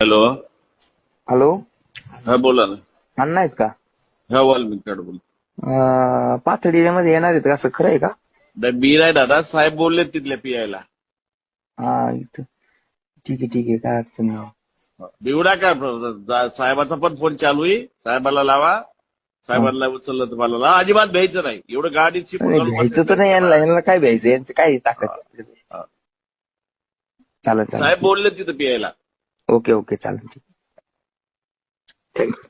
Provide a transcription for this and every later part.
Hello hello हा बोला ना. अण्णा आहेत का? हा वाल्मिक कार्ड बोल अं, पाथर्डीमध्ये येणार आहेत का? असं खरं आहे का? नाही, मी नाही दादा. साहेब बोलले तिथल्या पियायला हा इथं. ठीक आहे ठीक आहे. काय अडचण नाही. बिवडा काय जा- साहेबाचा पण फोन चालू आहे. साहेबाला लावा. साहेबांना उचललं तर मला लावा. अजिबात भ्यायचं नाही. एवढं गाडीची नाही, भ्यायचं तर नाही. यांना यांना काय भ्यायचं? यांचं काय ताकद? हा. चालेल साहेब बोलले तिथं पियायला ओके ओके चालेल. थँक्यू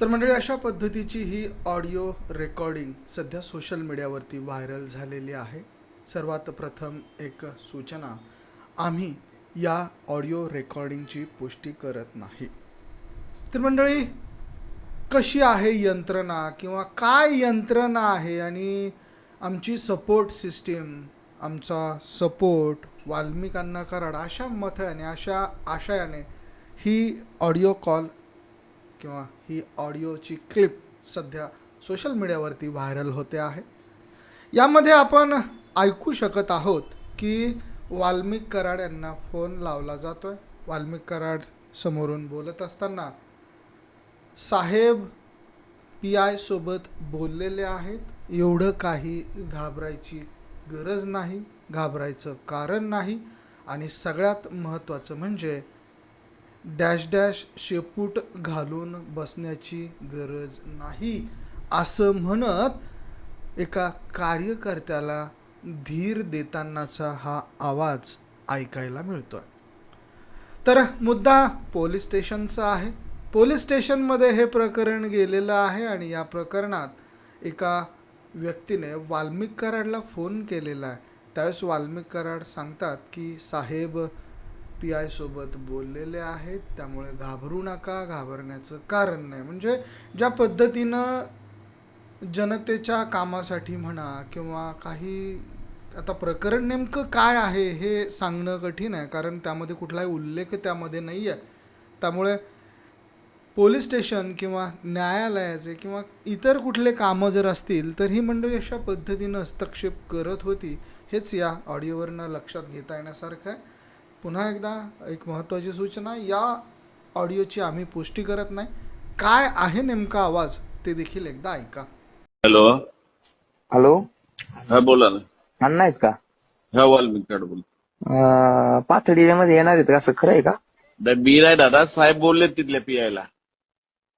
तर मंडळी अशा पद्धतीची ही ऑडिओ रेकॉर्डिंग सध्या सोशल मीडियावरती व्हायरल झालेली आहे. सर्वात प्रथम एक सूचना आम्ही या ऑडिओ रेकॉर्डिंगची पुष्टी करत नाही. तर मंडळी कशी आहे यंत्रणा किंवा काय यंत्रणा आहे आणि आमची सपोर्ट सिस्टीम आमचा सपोर्ट वाल्मिकांना कराड अशा मथळ्याने अशा आशयाने ही ऑडिओ कॉल किंवा ही ऑडिओची क्लिप सध्या सोशल मीडियावरती व्हायरल होते आहे. यामध्ये आपण ऐकू शकत आहोत की वाल्मिक कराड यांना फोन लावला जातो आहे वाल्मिक कराड समोरून बोलत असताना साहेब पी आयसोबत बोललेले आहेत. एवढं काही घाबरायची गरज नाही घाबरायचं कारण नाही आणि सगळ्यात महत्त्वाचं म्हणजे डॅश डॅश शेपूट घालून बसण्याची गरज नाही. असं म्हणत एका कार्यकर्त्याला धीर देतानाचा हा आवाज ऐकायला मिळतो आहे तर मुद्दा पोलीस स्टेशनचा आहे. पोलीस स्टेशनमध्ये हे प्रकरण गेलेलं आहे आणि या प्रकरणात एका व्यक्तीने वाल्मिक कराडला फोन केलेला आहे. त्यावेळेस वाल्मिक कराड सांगतात की साहेब पी आयसोबत बोललेले आहेत त्यामुळे घाबरू नका घाबरण्याचं कारण नाही. म्हणजे ज्या पद्धतीनं जनतेच्या कामासाठी म्हणा किंवा काही आता प्रकरण नेमकं काय आहे हे सांगणं कठीण आहे कारण त्यामध्ये कुठलाही उल्लेख त्यामध्ये नाही आहे त्यामुळे पोलीस स्टेशन किंवा न्यायालयाचे किंवा इतर कुठले कामं जर असतील तर ही मंडळी अशा पद्धतीनं हस्तक्षेप करत होती हेच या ऑडिओवरनं लक्षात घेता येण्यासारखं आहे. पुन्हा एकदा एक महत्त्वाची सूचना या ऑडिओची आम्ही पुष्टी करत नाही. काय आहे नेमका आवाज ते देखील एकदा ऐका. हॅलो. हॅलो. हा बोला ना. अण्णा आहेत का? हा वाल्मिक कार्ड बोल अं, पाथर्डीमध्ये येणार आहेत का? असं खरं आहे का? नाही, मी नाही दादा साहेब बोलले तिथल्या पियायला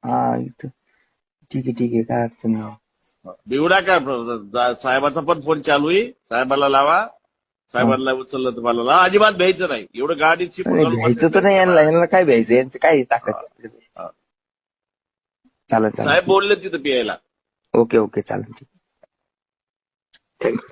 हा इथं. ठीक आहे ठीक आहे काय अडचण नाही. बिवडा काय साहेबाचा पण फोन चालू आहे. साहेबाला लावा. साहेबांना उचललं तर मला लावा. अजिबात भ्यायचं नाही. एवढं गाडीची नाही, भ्यायचं तर नाही. यांना यांना काय भ्यायचं? यांचं काय ताकद? हा. चालेल साहेब चालेल बोलले तिथं पियायला. ओके ओके चालेल. ठीक. थँक्यू